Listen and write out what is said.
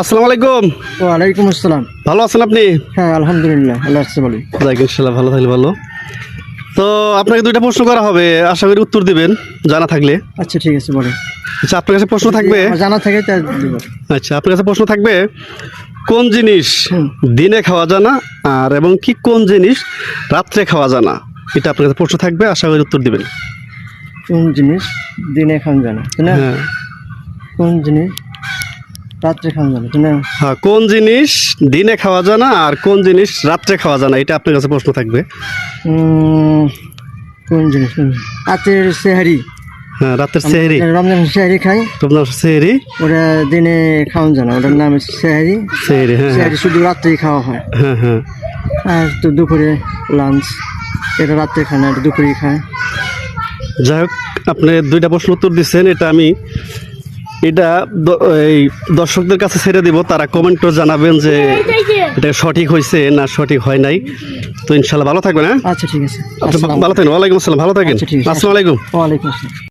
আসসালামু আলাইকুম। ওয়ালাইকুম আসসালাম। ভালো আছেন আপনি? হ্যাঁ আলহামদুলিল্লাহ আল্লাহ ভালো থাকলে ভালো। তো আপনাকে দুইটা প্রশ্ন করা হবে আশা করি উত্তর দিবেন জানা থাকলে। আচ্ছা ঠিক আছে আচ্ছা আপনার কাছে প্রশ্ন থাকবে? জানা থাকে আচ্ছা আপনার কাছে প্রশ্ন থাকবে কোন জিনিস দিনে খাওয়া জানা আর এবং কি কোন জিনিস রাত্রে খাওয়া জানা এটা আপনার কাছে প্রশ্ন থাকবে আশা করি উত্তর দিবেন। কোন জিনিস দিনে খান জানা তাই না? হ্যাঁ। কোন জিনিস রাত্রে তাই হ্যাঁ কোন জিনিস দিনে খাওয়া জানা আর কোন জিনিস রাত্রে খাওয়া জানা এটা আপনার কাছে প্রশ্ন থাকবে। কোন জিনিস? রাতের সেহারি। হ্যাঁ রাতের সেহরি। রমজান সেহারি খাই। রমজান সেহরি। ওটা দিনে ওটার নাম সেহারি। হ্যাঁ হ্যাঁ। সেহারি শুধু রাত্রেই খাওয়া হয়। হ্যাঁ হ্যাঁ। আর তো দুপুরে লাঞ্চ এটা রাত্রে খায় না এটা দুপুরেই খায়। যাই হোক আপনি দুইটা প্রশ্ন উত্তর দিচ্ছেন এটা আমি এটা এই দর্শকদের কাছে ছেড়ে দিব তারা কমেন্টও জানাবেন যে এটা সঠিক হয়েছে না সঠিক হয় নাই। তো ইনশাল্লাহ ভালো থাকবেন হ্যাঁ? আচ্ছা ঠিক আছে। ভালো থাকেন ওয়ালাইকুম আসসালাম ভালো থাকেন। আসসালামাইকুম আসসালামু আলাইকুম। ওয়ালাইকুম আসসালাম।